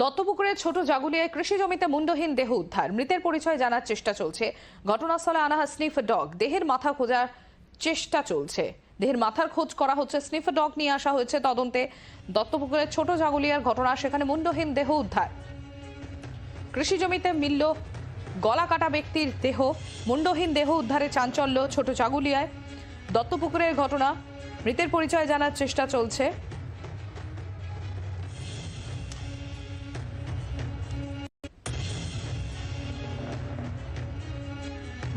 দত্তপুকুরের ছোট জাগুলিয়ায় কৃষি জমিতে মুন্ডহীন দেহ উদ্ধার। মৃতের পরিচয় জানার চেষ্টা চলছে। ঘটনাস্থলে আনা হয় স্নিফার ডগ। দেহের মাথা খোঁজার চেষ্টা চলছে। দেহের মাথার খোঁজ করা হচ্ছে। স্নিফার ডগ নিয়ে আসা হয়েছে তদন্তে। দত্তপুকুরের ছোট জাগুলিয়ার ঘটনা, সেখানে মুন্ডহীন দেহ উদ্ধার। কৃষি জমিতে মিলল গলা কাটা ব্যক্তির দেহ। মুন্ডহীন দেহ উদ্ধারে চাঞ্চল্য ছোট জাগুলিয়ায়। দত্তপুকুরের ঘটনা, মৃতের পরিচয় জানার চেষ্টা চলছে।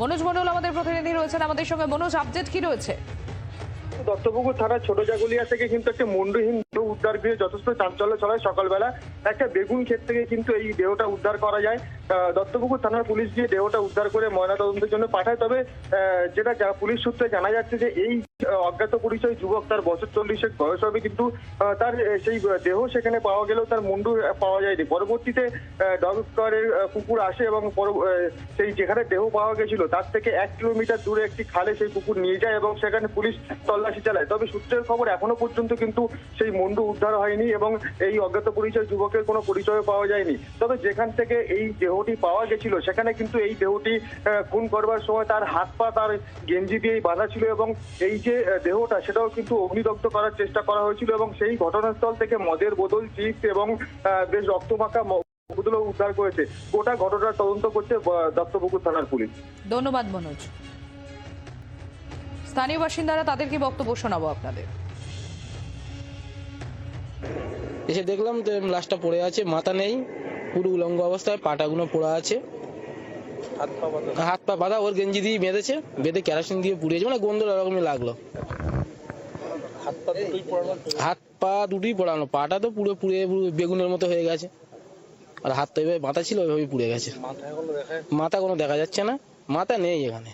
মনোজ মন্ডল আমাদের প্রতিনিধি রয়েছেন। আমাদের সঙ্গে মনোজ আপডেট কি রয়েছে? দত্তপুকুর থানার ছোট জাগুলিয়া থেকে কিন্তু একটা মন্ডুহীন দেহ উদ্ধার গৃহে যথেষ্ট চাঞ্চল্য ছড়ায় সকালবেলা। একটা বেগুন ক্ষেত থেকে কিন্তু এই দেহটা উদ্ধার করা যায়। দত্তপুকুর থানার পুলিশ গিয়ে দেহটা উদ্ধার করে ময়নাতদন্তের জন্য পাঠায়। তবে যেটা পুলিশ সূত্রে জানা যাচ্ছে যে এই অজ্ঞাত পরিচয় যুবক তার বছর চল্লিশের বয়স হবে, কিন্তু তার সেই দেহ সেখানে পাওয়া গেলেও তার মুন্ডু পাওয়া যায়নি। পরবর্তীতে ডগ স্কোয়ারের কুকুর আসে এবং সেই যেখানে দেহ পাওয়া গেছিল, তার থেকে এক কিলোমিটার দূরে একটি খালে সেই কুকুর নিয়ে যায় এবং সেখানে পুলিশ তল্লাশি চালায়। তবে সূত্রের খবর এখনও পর্যন্ত কিন্তু সেই মুন্ডু উদ্ধার হয়নি এবং এই অজ্ঞাত পরিচয় যুবকের কোনো পরিচয় পাওয়া যায়নি। তবে যেখান থেকে এই দেহটি পাওয়া গেছিল সেখানে কিন্তু এই দেহটি খুন করবার সময় তার হাত পা তার গেঞ্জি দিয়েই বাঁধা ছিল এবং এই যে দেহটা সেটাও কিন্তু অগ্নিদগ্ধ করার চেষ্টা করা হয়েছিল এবং সেই ঘটনাস্থল থেকে মদের বোতল চিপস এবং বেশ রক্তমাখা গুলো উদ্ধার করেছে। গোটা ঘটনার তদন্ত করছে দত্তপুকুর থানার পুলিশ। ধন্যবাদ মনোজ। স্থানীয় বাসিন্দারা তাদের কি বক্তব্য শোনাবো আপনাদের? এসে দেখলাম তো লাশটা পড়ে আছে মাথা নেই। পুরো উলঙ্গ অবস্থায় পাটাগুলো পড়ে আছে। হাত পা বাঁধা। ওর গেঞ্জি দিয়ে বেঁধেছে বেঁধে কেরাসিন দিয়ে পুড়িয়েছে মানে গন্ধ এরকমই লাগল। হাত পা দুটোই পোড়ানো পাটা তো পুরো পুড়ে বেগুনের মতো হয়ে গেছে। আর হাত তো এভাবে মাথা ছিল ওইভাবেই পুড়ে গেছে। মাথা কোনো দেখা যাচ্ছে না মাথা নেই এখানে।